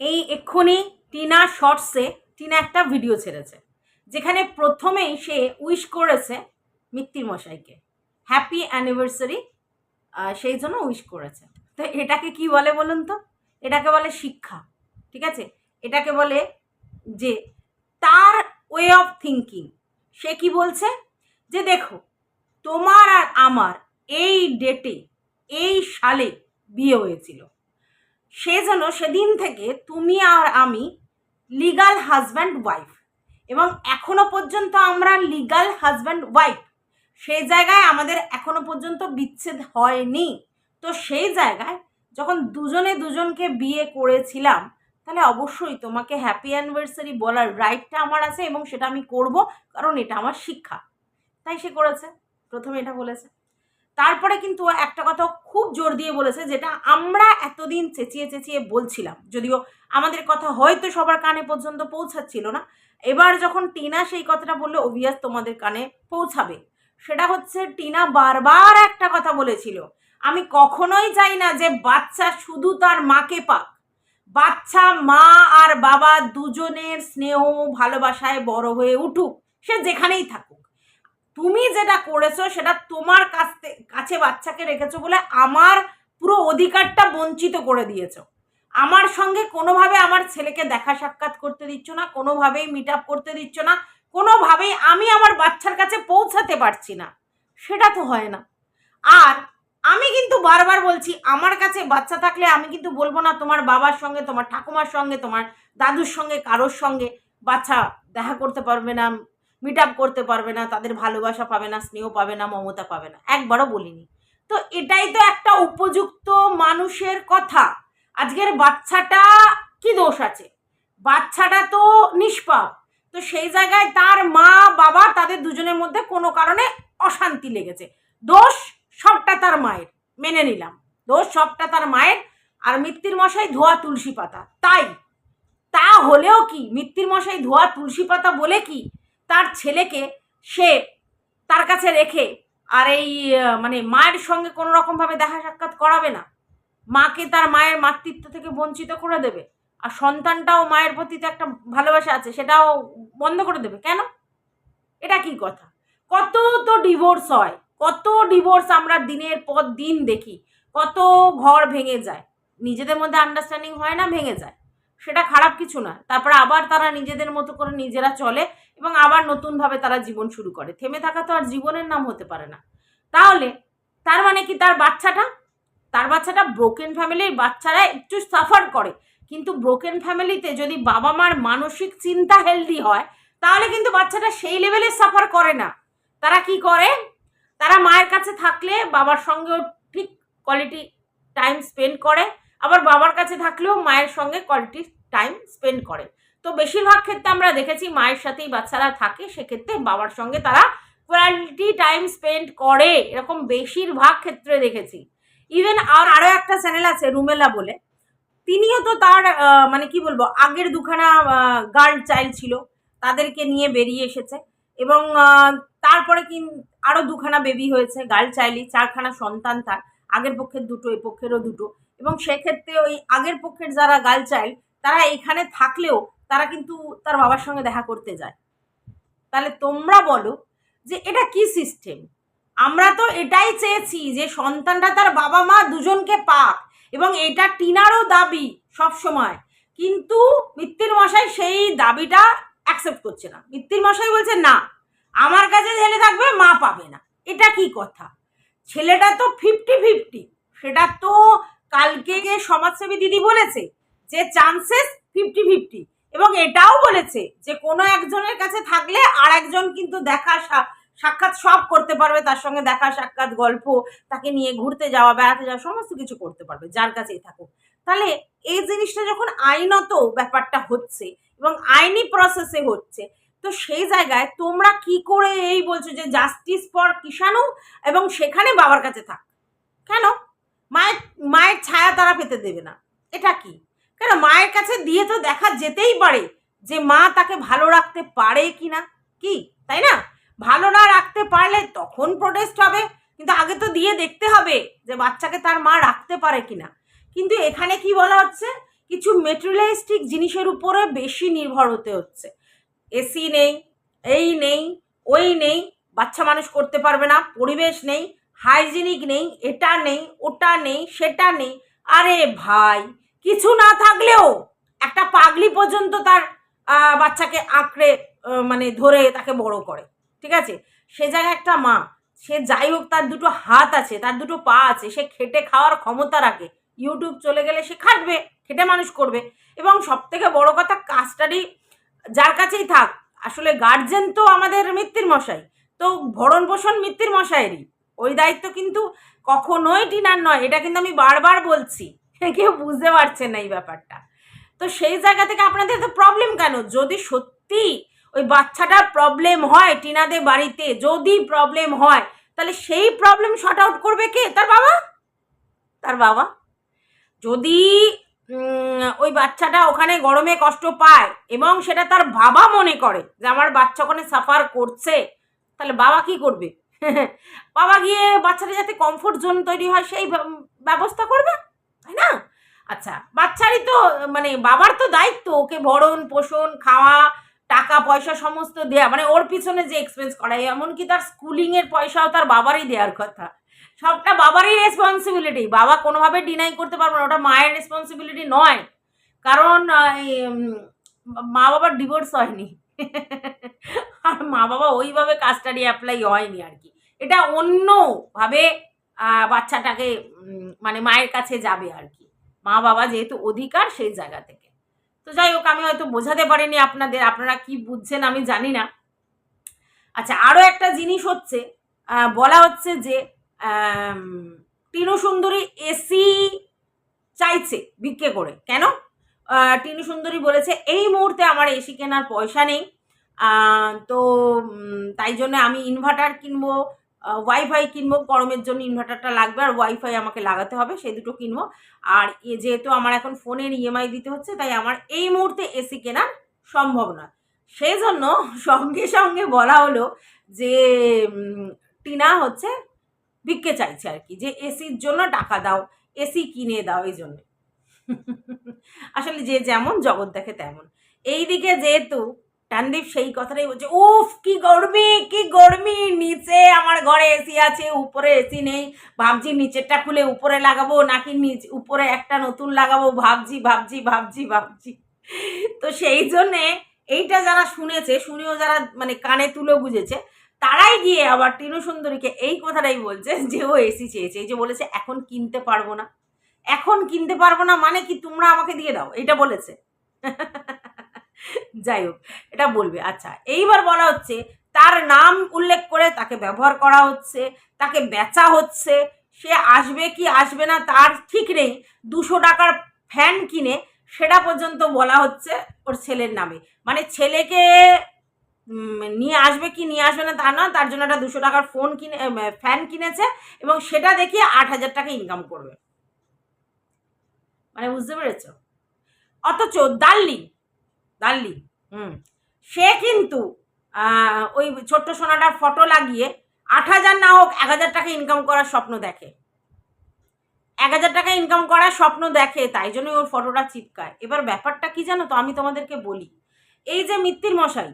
এই এক্ষুনি টিনা শর্টসে টিনা একটা ভিডিও ছেড়েছে, যেখানে প্রথমেই সে উইশ করেছে মিত্তির মশাইকে। হ্যাপি অ্যানিভার্সারি সেই জন্য উইশ করেছে। তো এটাকে কি বলে বলুন তো? এটাকে বলে শিক্ষা, ঠিক আছে? এটাকে বলে যে তার ওয়ে অফ থিঙ্কিং সে কি বলছে? যে দেখো, তোমার আর আমার এই ডেটে এই সালে বিয়ে হয়েছিল। সে যেন সেদিন থেকে তুমি আর আমি লিগাল হাজব্যান্ড ওয়াইফ এবং এখনও পর্যন্ত আমরা লিগাল হাজব্যান্ড ওয়াইফ সেই জায়গায় আমাদের এখনও পর্যন্ত বিচ্ছেদ হয়নি। তো সেই জায়গায় যখন দুজনে দুজনকে বিয়ে করেছিলাম, তাহলে অবশ্যই তোমাকে হ্যাপি অ্যানিভার্সারি বলার রাইটটা আমার আছে এবং সেটা আমি করব, কারণ এটা আমার শিক্ষা। তাই সে করেছে। প্রথমে এটা বলেছে। তারপরে কিন্তু একটা কথা খুব জোর দিয়ে বলেছে যেটা আমরা এতদিন চেঁচিয়ে চেঁচিয়ে বলছিলাম। যদিও আমাদের কথা হয়তো সবার কানে পর্যন্ত পৌঁছাচ্ছিল না। এবার যখন টিনা সেই কথাটা বলল অভিয়াস তোমাদের কানে পৌঁছাবে। সেটা হচ্ছে টিনা বারবার একটা কথা বলেছিল। আমি কখনোই চাই না যে বাচ্চা শুধু তার মাকে পাক। বাচ্চা, মা আর বাবা দুজনের স্নেহ ভালোবাসায় বড় হয়ে উঠুক। সে যেখানেই থাকুক। তুমি যেটা করেছ সেটা তোমার কাছ কাছে বাচ্চাকে রেখেছো বলে আমার পুরো অধিকারটা বঞ্চিত করে দিয়েছ। আমার সঙ্গে কোনোভাবে আমার ছেলেকে দেখা সাক্ষাৎ করতে দিচ্ছ না, কোনোভাবেই মিট আপ করতে দিচ্ছ না, কোনোভাবেই আমি আমার বাচ্চার কাছে পৌঁছাতে পারছি না। সেটা তো হয় না। আর আমি কিন্তু বারবার বলছি, আমার কাছে বাচ্চা থাকলে আমি কিন্তু বলব না তোমার বাবার সঙ্গে, তোমার ঠাকুমার সঙ্গে, তোমার দাদুর সঙ্গে, কারোর সঙ্গে বাচ্চা দেখা করতে পারবে না মিট আপ করতে পারবে না, তাদের ভালোবাসা পাবে না, স্নেহ পাবে না, মমতা পাবে না। একবারও বলিনি। তো এটাই তো একটা উপযুক্ত মানুষের কথা। আজকের বাচ্চাটা কি দোষ আছে? বাচ্চাটা তো নিষ্পাপ। তো সেই জায়গায় তার মা, বাবা তাদের দুজনের মধ্যে কোনো কারণে অশান্তি লেগেছে। দোষ সবটা তার মায়ের, মেনে নিলাম। দোষ সবটা তার মায়ের, আর মিত্তির মশাই ধোয়া তুলসী পাতা। তাই, তা হলেও কি? মিত্তির মশাই ধোয়া তুলসী পাতা বলে কি? তার ছেলেকে সে তার কাছে রেখে আর এই মানে মায়ের সঙ্গে কোনো রকমভাবে দেখা সাক্ষাৎ করাবে না। মাকে তার মায়ের মাতৃত্ব থেকে বঞ্চিত করে দেবে। আর সন্তানটাও মায়ের প্রতি তো একটা ভালোবাসা আছে, সেটাও বন্ধ করে দেবে। কেন? এটা কি কথা? কত তো ডিভোর্স হয়, কত ডিভোর্স আমরা দিনের পর দিন দেখি, কত ঘর ভেঙে যায়। নিজেদের মধ্যে আন্ডারস্ট্যান্ডিং হয় না, ভেঙে যায়। সেটা খারাপ কিছু না তারপরে আবার তারা নিজেদের মতো করে নিজেরা চলে। এবং আবার নতুনভাবে তারা জীবন শুরু করে। থেমে থাকা তো আর জীবনের নাম হতে পারে না। তাহলে তার মানে কি তার বাচ্চাটা? তার বাচ্চাটা ব্রোকেন ফ্যামিলির বাচ্চারা একটু সাফার করে। কিন্তু ব্রোকেন ফ্যামিলিতে যদি বাবা মার মানসিক চিন্তা হেলদি হয়, তাহলে কিন্তু বাচ্চাটা সেই লেভেলে সাফার করে না। তারা কি করে? তারা মায়ের কাছে থাকলে বাবার সঙ্গেও ঠিক কোয়ালিটি টাইম স্পেন্ড করে। আবার বাবার কাছে থাকলেও মায়ের সঙ্গে কোয়ালিটি টাইম স্পেন্ড করে। তো বেশিরভাগ ক্ষেত্রে আমরা দেখেছি মায়ের সাথেই বাচ্চারা থাকে, সেক্ষেত্রে বাবার সঙ্গে তারা কোয়ালিটি টাইম স্পেন্ড করে, এরকম বেশিরভাগ ক্ষেত্রে দেখেছি। ইভেন আর আরও একটা চ্যানেল আছে রুমেলা বলে, তিনিও তো তার মানে কি বলব, আগের দুখানা গার্ল চাইল্ড ছিল, তাদেরকে নিয়ে বেরিয়ে এসেছে এবং তারপরে কি আরও দুখানা বেবি হয়েছে গার্ল চাইল্ডই চারখানা সন্তান তার, আগের পক্ষের দুটো এই পক্ষেরও দুটো এবং সেক্ষেত্রে ওই আগের পক্ষের যারা গার্ল চাইল্ড তারা এখানে থাকলেও তারা কিন্তু তার বাবার সঙ্গে দেখা করতে যায়। তাহলে তোমরা বলো যে এটা কি সিস্টেম আমরা তো এটাই চেয়েছি যে সন্তানটা তার বাবা মা দুজনকে পাক এবং এটা টিনারও দাবি সব সময় কিন্তু মিত্তির মশাই সেই দাবিটা অ্যাকসেপ্ট করছে না। মিত্তির মশাই বলছে, না, আমার কাছে ছেলে থাকবে, মা পাবে না। এটা কি কথা? ছেলেটা তো ফিফটি ফিফটি সেটা তো কালকে সমাজসেবী দিদি বলেছে যে চান্সেস ফিফটি ফিফটি এবং এটাও বলেছে যে কোনো একজনের কাছে থাকলে আর একজন কিন্তু দেখা সাক্ষাৎ সব করতে পারবে, তার সঙ্গে দেখা, সাক্ষাৎ, গল্প, তাকে নিয়ে ঘুরতে যাওয়া, বেড়াতে যাওয়া, সমস্ত কিছু করতে পারবে, যার কাছেই থাকুক। তাহলে এই জিনিসটা যখন আইনত ব্যাপারটা হচ্ছে এবং আইনি প্রসেসে হচ্ছে, তো সেই জায়গায় তোমরা কি করে এই বলছো যে জাস্টিস ফর কিষাণু এবং সেখানে বাবার কাছে থাক? কেন? মায়ের মায়ের ছায়া তারা পেতে দেবে না। এটা কি? কেন মায়ের কাছে দিয়ে তো দেখা যেতেই পারে যে মা তাকে ভালো রাখতে পারে কি না কি, তাই না? ভালো না রাখতে পারলে তখন প্রোটেস্ট হবে, কিন্তু আগে তো দিয়ে দেখতে হবে যে বাচ্চাকে তার মা রাখতে পারে কিনা। কিন্তু এখানে কি বলা হচ্ছে? কিছু মেটেরিয়ালিস্টিক জিনিসের উপরে বেশি নির্ভর হতে হচ্ছে। এসি নেই, এই নেই, ওই নেই, বাচ্চা মানুষ করতে পারবে না, পরিবেশ নেই হাইজিনিক নেই, এটা নেই, ওটা নেই, সেটা নেই। আরে ভাই কিছু না থাকলেও একটা পাগলি পর্যন্ত তার বাচ্চাকে আঁকড়ে মানে ধরে তাকে বড় করে, ঠিক আছে? সে জায়গায় একটা মা, সে যাই হোক তার দুটো হাত আছে, তার দুটো পা আছে, সে খেটে খাওয়ার ক্ষমতা রাখে। ইউটিউব চলে গেলে সে খাটবে, খেটে মানুষ করবে। এবং সব থেকে বড় কথা, কাজটারই যার কাছেই থাক, আসলে গার্জেন তো আমাদের মৃত্যুর মশাই। তো ভরণ পোষণ মৃত্যুর মশাইয়েরই। ওই দায়িত্ব কিন্তু কখনোই টিনার নয়, এটা কিন্তু আমি বারবার বলছি। কেউ বুঝতে পারছেন না এই ব্যাপারটা। তো সেই জায়গা থেকে আপনাদের তো প্রবলেম কেন? যদি সত্যি ওই বাচ্চাটার প্রবলেম হয় টিনাদের বাড়িতে, যদি প্রবলেম হয়, তাহলে সেই প্রবলেম শর্ট আউট করবে কে? তার বাবা? তার বাবা। যদি ওই বাচ্চাটা ওখানে গরমে কষ্ট পায় এবং সেটা তার বাবা মনে করে যে আমার বাচ্চা ওখানে সাফার করছে, তাহলে বাবা কি করবে? বাবা গিয়ে বাচ্চাটা যাতে কমফোর্ট জোন তৈরি হয়, সেই ব্যবস্থা করবে? তাই না? আচ্ছা বাচ্চারই তো মানে বাবার তো দায়িত্ব, ওকে ভরণ, পোষণ, খাওয়া, টাকা, পয়সা সমস্ত দেয়া মানে ওর পিছনে যে এক্সপেন্স করা এমনকি তার স্কুলিং এর পয়সাও তার বাবারই দেওয়ার কথা। সবটা বাবারই রেসপন্সিবিলিটি বাবা কোনোভাবে ডিনাই করতে পারবে না, ওটা মায়ের রেসপন্সিবিলিটি নয়। কারণ মা বাবার ডিভোর্স হয়নি। আর মা বাবা ওইভাবে কাজটারই অ্যাপ্লাই হয়নি আর কি। এটা অন্যভাবে বাচ্চাটাকে মানে মায়ের কাছে যাবে আর কি। মা বাবা যেহেতু অধিকার সেই জায়গা থেকে। তো যাই হোক আমি হয়তো বোঝাতে পারিনি আপনাদের আপনারা কি বুঝছেন আমি জানি না। আচ্ছা আরও একটা জিনিস হচ্ছে বলা হচ্ছে যে আম, টিনু সুন্দরী এসি চাইছে ভিক্ষে করে। কেন? সুন্দরী বলেছে এই মুহূর্তে আমার এসি কেনার পয়সা নেই। তো তাই জন্য আমি ইনভার্টার কিনবো ওয়াইফাই কিনবো, গরমের জন্য ইনভার্টারটা লাগবে আর ওয়াইফাই আমাকে লাগাতে হবে, সেই দুটো কিনবো। আর যেহেতু আমার এখন ফোনের ইএমআই দিতে হচ্ছে, তাই আমার এই মুহূর্তে এসি কেনা সম্ভব না সেই জন্য সঙ্গে সঙ্গে বলা হলো যে টিনা হচ্ছে ভিক্ষে চাইছে আর কি, যে এসির জন্য টাকা দাও এসি কিনে দাও এই জন্য। আসলে যে যেমন, জগৎ দেখে তেমন। এইদিকে যেহেতু টানদীপ সেই কথাটাই বলছে, উফ, কি গরমি কি গরমি, নিচে আমার ঘরে এসি আছে, উপরে এসি নেই, ভাবছি নিচেরটা খুলে উপরে লাগাবো, নাকি নিচ, উপরে একটা নতুন লাগাবো, ভাবছি ভাবছি ভাবছি ভাবছি। তো সেই জন্যে এইটা যারা শুনেছে, শুনেও যারা মানে কানে তুলে বুঝেছে তারাই গিয়ে আবার টিনু সুন্দরীকে এই কথাটাই বলছে যে ও এসি চেয়েছে, এই যে বলেছে, এখন কিনতে পারব না। এখন কিনতে পারব না মানে কি তোমরা আমাকে দিয়ে দাও? এটা বলেছে। যাই হোক, এটা বলবে। আচ্ছা এইবার বলা হচ্ছে তার নাম উল্লেখ করে তাকে ব্যবহার করা হচ্ছে, তাকে বেচা হচ্ছে, সে আসবে কি আসবে না তার ঠিক নেই, দুশো টাকার ফ্যান কিনে সেটা পর্যন্ত বলা হচ্ছে ওর ছেলের নামে। মানে ছেলেকে নিয়ে আসবে কি নিয়ে আসবে না তা না তার জন্য একটা দুশো টাকার ফোন কিনে ফ্যান কিনেছে এবং সেটা দেখিয়ে আট হাজার টাকা ইনকাম করবে। মানে বুঝতে পেরেছ? অথচ দাল্লি দাল্লি। হুম। সে কিন্তু ওই ছোট্ট সোনাটার ফটো লাগিয়ে আট হাজার না হোক এক হাজার টাকা ইনকাম করার স্বপ্ন দেখে। এক হাজার টাকা ইনকাম করার স্বপ্ন দেখে, তাই জন্যই ওর ফটোটা চিপকায়। এবার ব্যাপারটা কি জানো তো? আমি তোমাদেরকে বলি। এই যে মিত্তির মশাই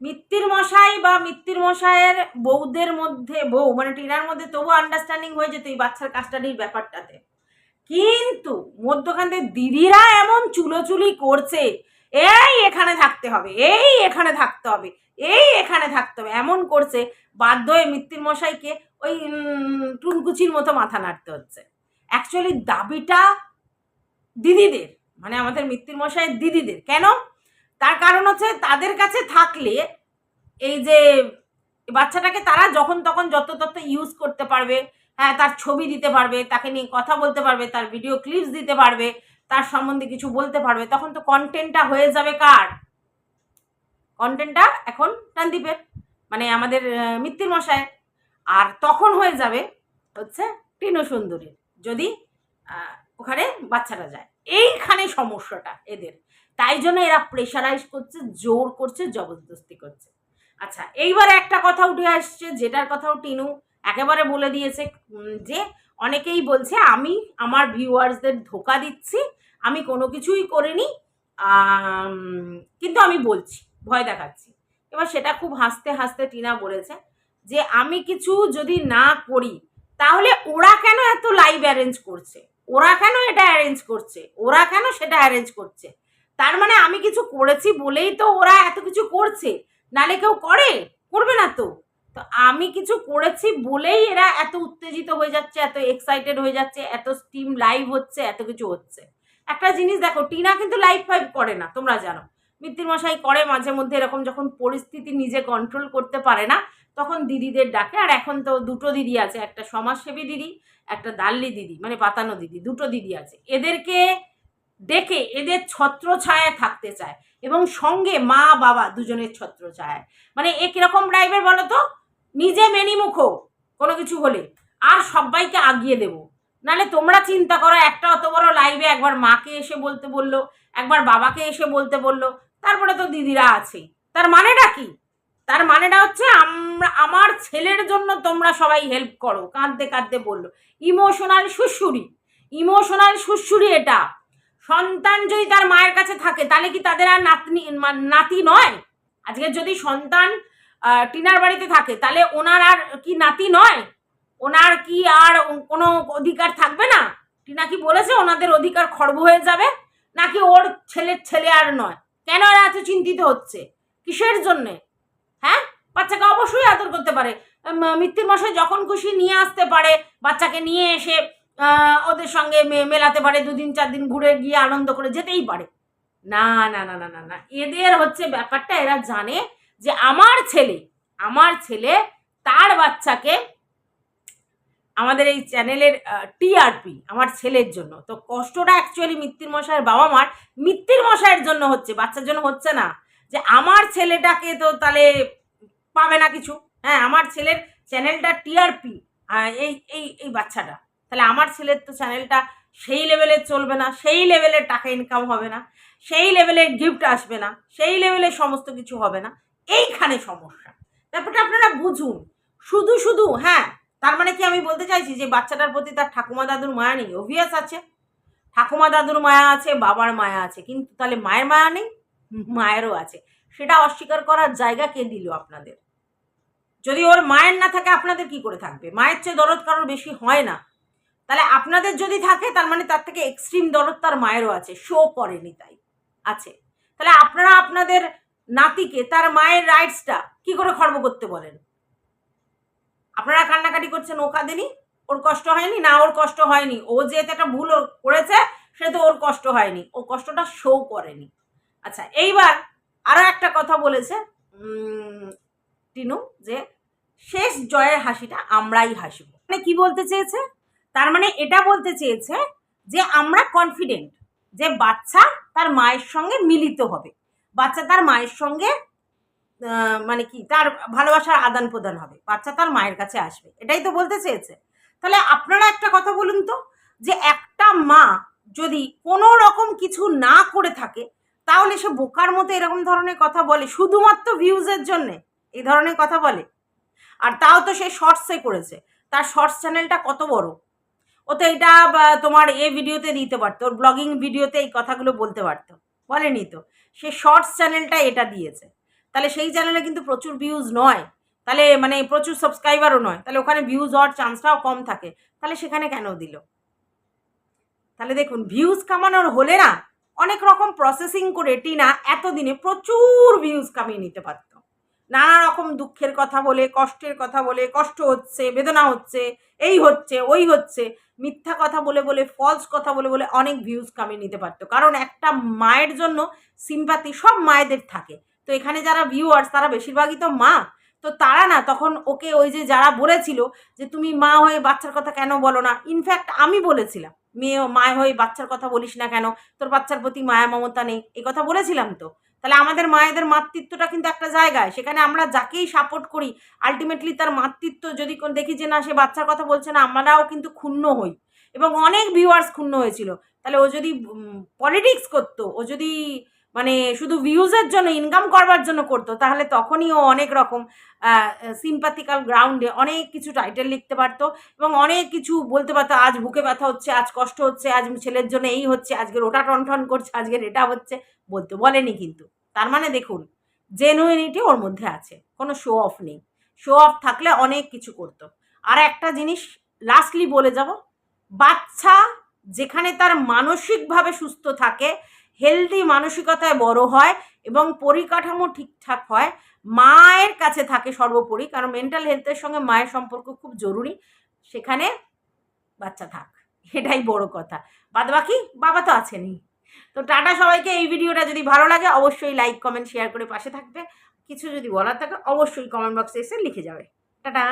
মিত্তির মশাই বা মিত্তির মশাইয়ের বউদের মধ্যে, বউ মানে টিনার মধ্যে তবু আন্ডারস্ট্যান্ডিং হয়ে যেত এই বাচ্চার কাস্টাডির ব্যাপারটাতে। কিন্তু মধ্যখান দিদিরা এমন চুলোচুলি করছে এই এখানে থাকতে হবে, এই এখানে থাকতে হবে, এই এখানে থাকতে হবে। এমন করছে, বাধ্য হয়ে মৃত্যুর মশাইকে ওই টুনকুচির মতো মাথা নাড়তে হচ্ছে। অ্যাকচুয়ালি দাবিটা দিদিদের মানে আমাদের মৃত্যুর মশাইয়ের দিদিদের। কেন? তার কারণ হচ্ছে তাদের কাছে থাকলে এই যে বাচ্চাটাকে তারা যখন তখন যত তত ইউজ করতে পারবে হ্যাঁ তার ছবি দিতে পারবে, তাকে নিয়ে কথা বলতে পারবে, তার ভিডিও ক্লিপস দিতে পারবে তার সম্বন্ধে কিছু বলতে পারবে, তখন তো কন্টেন্টটা হয়ে যাবে কার? কন্টেন্টটা এখন টানদীপের মানে আমাদের মিত্তির মশায় আর তখন হয়ে যাবে হচ্ছে টিনু সুন্দরীর, যদি ওখানে বাচ্চাটা যায়। এইখানে সমস্যাটা এদের। তাই জন্য এরা প্রেশারাইজ করছে, জোর করছে, জবরদস্তি করছে। আচ্ছা এইবার একটা কথা উঠে আসছে, যেটার কথাও টিনু একেবারে বলে দিয়েছে যে অনেকেই বলছে, আমি আমার ভিউয়ার্সদের ধোকা দিচ্ছি আমি কোনো কিছুই করিনি কিন্তু আমি বলছি, ভয় দেখাচ্ছি। এবার সেটা খুব হাসতে হাসতে টিনা বলেছে যে, আমি কিছু যদি না করি, তাহলে ওরা কেন এত লাইভ অ্যারেঞ্জ করছে? ওরা কেন এটা অ্যারেঞ্জ করছে? ওরা কেন সেটা অ্যারেঞ্জ করছে? তার মানে আমি কিছু করেছি বলেই তো ওরা এত কিছু করছে। নালে কেউ করে? করবে না তো? তো আমি কিছু করেছি বলেই এরা এত উত্তেজিত হয়ে যাচ্ছে, এত এক্সাইটেড হয়ে যাচ্ছে, এত স্টিম লাইভ হচ্ছে, এত কিছু হচ্ছে। একটা জিনিস দেখো, টিনা কিন্তু লাইফ ফাইভ করে না, তোমরা জানো। মিত্তির মশাই করে মাঝে মধ্যে এরকম যখন পরিস্থিতি নিজে কন্ট্রোল করতে পারে না, তখন দিদিদের ডাকে। আর এখন তো দুটো দিদি আছে, একটা সমাজসেবী দিদি, একটা দাল্লি দিদি মানে পাতানো দিদি, দুটো দিদি আছে। এদেরকে ডেকে এদের ছত্র ছায়ায় থাকতে চায় এবং সঙ্গে মা, বাবা দুজনের ছত্র ছায়ায় মানে এ কীরকম ড্রাইভার বলো তো? নিজে মেনিমুখো কোনো কিছু হলে। আর সবাইকে আগিয়ে দেবো। নালে তোমরা চিন্তা করো, একটা অত বড় লাইভে একবার মাকে এসে বলতে বলল, একবার বাবাকে এসে বলতে বলল, তারপরে তো দিদিরা আছেই তার মানেটা কি? তার মানেটা হচ্ছে আমরা, আমার ছেলের জন্য তোমরা সবাই হেল্প করো, কাঁদতে কাঁদতে বলল। ইমোশনাল সুশুরি ইমোশনাল সুশুরি এটা। সন্তান যদি তার মায়ের কাছে থাকে, তাহলে কি তাদের আর নাতনি নাতি নয়? আজকে যদি সন্তান টিনার বাড়িতে থাকে, তাহলে ওনার আর কি নাতি নয়? ওনার কি আর কোনো অধিকার থাকবে না? টিনা কি বলেছে ওনাদের অধিকার খর্ব হয়ে যাবে? নাকি ওর ছেলের ছেলে আর নয়? কেন এরা এত চিন্তিত হচ্ছে? কিসের জন্যে? হ্যাঁ? বাচ্চাকে অবশ্যই আদর করতে পারে। মৃত্যুর মশাই যখন খুশি নিয়ে আসতে পারে, বাচ্চাকে নিয়ে এসে ওদের সঙ্গে মেলাতে পারে, দুদিন চার দিন ঘুরে গিয়ে আনন্দ করে যেতেই পারে। না না না না না না, এদের হচ্ছে ব্যাপারটা এরা জানে যে আমার ছেলে আমার ছেলে তার বাচ্চাকে আমাদের এই চ্যানেলের টিআরপি আমার ছেলের জন্য। তো কষ্টটা অ্যাকচুয়ালি মিত্তির মশাইয়ের বাবা মার মিত্তির মশাইয়ের জন্য হচ্ছে, বাচ্চার জন্য হচ্ছে না। যে আমার ছেলেটাকে তো তাহলে পাবে না কিছু। হ্যাঁ আমার ছেলের চ্যানেলটা টিআরপি এই এই এই বাচ্চাটা। তাহলে আমার ছেলের তো চ্যানেলটা সেই লেভেলে চলবে না, সেই লেভেলের টাকা ইনকাম হবে না, সেই লেভেলের গিফট আসবে না, সেই লেভেলের সমস্ত কিছু হবে না। এইখানে সমস্যা। ব্যাপারটা আপনারা বুঝুন। শুধু শুধু হ্যাঁ তার মানে কি আমি বলতে চাইছি যে বাচ্চাটার প্রতি তার ঠাকুমা দাদুর মায়া নেই? অভিয়াস আছে। ঠাকুমা দাদুর মায়া আছে, বাবার মায়া আছে। কিন্তু তাহলে মায়ের মায়া নেই? মায়েরও আছে। সেটা অস্বীকার করার জায়গা কে দিল আপনাদের? যদি ওর মায়ের না থাকে, আপনাদের কি করে থাকবে? মায়ের চেয়ে দরদ কারোর বেশি হয় না। তাহলে আপনাদের যদি থাকে, তার মানে তার থেকে এক্সট্রিম দরদ তার মায়েরও আছে। শো করেনি তাই। আছে। তাহলে আপনারা আপনাদের নাতিকে তার মায়ের রাইটসটা কি করে খর্ব করতে বলেন? আপনারা কান্নাকাটি করছেন ও কাঁদেনি ওর কষ্ট হয়নি, না ওর কষ্ট হয়নি। ও যেহেতু একটা ভুল করেছে, সেহেতু ওর কষ্ট হয়নি। ও কষ্টটা শো করেনি। আচ্ছা এইবার আরও একটা কথা বলেছে টিনু, যে শেষ জয়ের হাসিটা আমরাই হাসব। মানে কি বলতে চেয়েছে? তার মানে এটা বলতে চেয়েছে যে আমরা কনফিডেন্ট যে বাচ্চা তার মায়ের সঙ্গে মিলিত হবে। বাচ্চা তার মায়ের সঙ্গে মানে কি, তার ভালোবাসার আদান প্রদান হবে। বাচ্চা তার মায়ের কাছে আসবে। এটাই তো বলতে চেয়েছে। তাহলে আপনারা একটা কথা বলুন তো, যে একটা মা যদি কোনো রকম কিছু না করে থাকে, তাহলে সে বোকার মতো এরকম ধরনের কথা বলে, শুধুমাত্র ভিউজের জন্যে এই ধরনের কথা বলে। আর তাও তো সে শর্টসে করেছে। তার শর্টস চ্যানেলটা কত বড়? ও তো এটা তোমার এ ভিডিওতে দিতে পারতো, ওর ব্লগিং ভিডিওতে এই কথাগুলো বলতে পারতো। বলেনি তো। সে শর্টস চ্যানেলটা এটা দিয়েছে। তাহলে সেই চ্যানেলে কিন্তু প্রচুর ভিউজ নয়। তাহলে মানে প্রচুর সাবস্ক্রাইবারও নয়। তাহলে ওখানে ভিউজ হওয়ার চান্সটাও কম থাকে। তাহলে সেখানে কেন দিল? তাহলে দেখুন ভিউজ কামানোর হলে না অনেক রকম প্রসেসিং করে টিনা এতদিনে প্রচুর ভিউজ কামিয়ে নিতে পারত। নানা রকম দুঃখের কথা বলে, কষ্টের কথা বলে, কষ্ট হচ্ছে, বেদনা হচ্ছে, এই হচ্ছে, ওই হচ্ছে, মিথ্যা কথা বলে বলে ফলস কথা বলে বলে অনেক ভিউজ কামিয়ে নিতে পারতো। কারণ একটা মায়ের জন্য সিম্পাতি সব মায়েদের থাকে। তো এখানে যারা ভিউয়ার্স তারা বেশিরভাগই তো মা। তো তারা না তখন ওকে ওই যে যারা বলেছিল যে তুমি মা হয়ে বাচ্চার কথা কেন বলো না ইনফ্যাক্ট আমি বলেছিলাম, মেয়ে মা হয়ে বাচ্চার কথা বলিস না কেন, তোর বাচ্চার প্রতি মায়া মমতা নেই এই কথা বলেছিলাম তো। তাহলে আমাদের মায়েদের মাতৃত্বটা কিন্তু একটা জায়গায়, সেখানে আমরা যাকেই সাপোর্ট করি আলটিমেটলি তার মাতৃত্ব যদি দেখি যে না সে বাচ্চার কথা বলছে না, আমরাও কিন্তু ক্ষুণ্ণ হই। এবং অনেক ভিউয়ার্স ক্ষুণ্ণ হয়েছিল। তাহলে ও যদি পলিটিক্স করতো, ও যদি মানে শুধু ভিউজের জন্য ইনকাম করবার জন্য করতো। তাহলে তখনই ও অনেক রকম সিম্পাথিক্যাল গ্রাউন্ডে অনেক কিছু টাইটেল লিখতে পারতো এবং অনেক কিছু বলতে পারতো, আজ বুকে ব্যথা হচ্ছে, আজ কষ্ট হচ্ছে, আজ ছেলের জন্য এই হচ্ছে আজকের ওটা টনটন করছে আজকের এটা হচ্ছে। বলতে, বলেনি কিন্তু। তার মানে দেখুন জেনুইনিটি ওর মধ্যে আছে, কোনো শো অফ নেই। শো অফ থাকলে অনেক কিছু করতো। আর একটা জিনিস লাস্টলি বলে যাব, বাচ্চা যেখানে তার মানসিকভাবে সুস্থ থাকে হেলদি মানসিকতায় বড় হয় এবং পরিকাঠামো ঠিকঠাক হয়, মায়ের কাছে থাকে সর্বোপরি, কারণ মেন্টাল হেলথের সঙ্গে মায়ের সম্পর্ক খুব জরুরি, সেখানে বাচ্চা থাক, এটাই বড় কথা। বাদ বাকি বাবা তো আছেনই। তো টাটা সবাইকে, এই ভিডিওটা যদি ভালো লাগে, অবশ্যই লাইক কমেন্ট শেয়ার করে পাশে থাকবে। কিছু যদি বলার থাকে, অবশ্যই কমেন্ট বক্সে এসে লিখে যাবে। টাটা!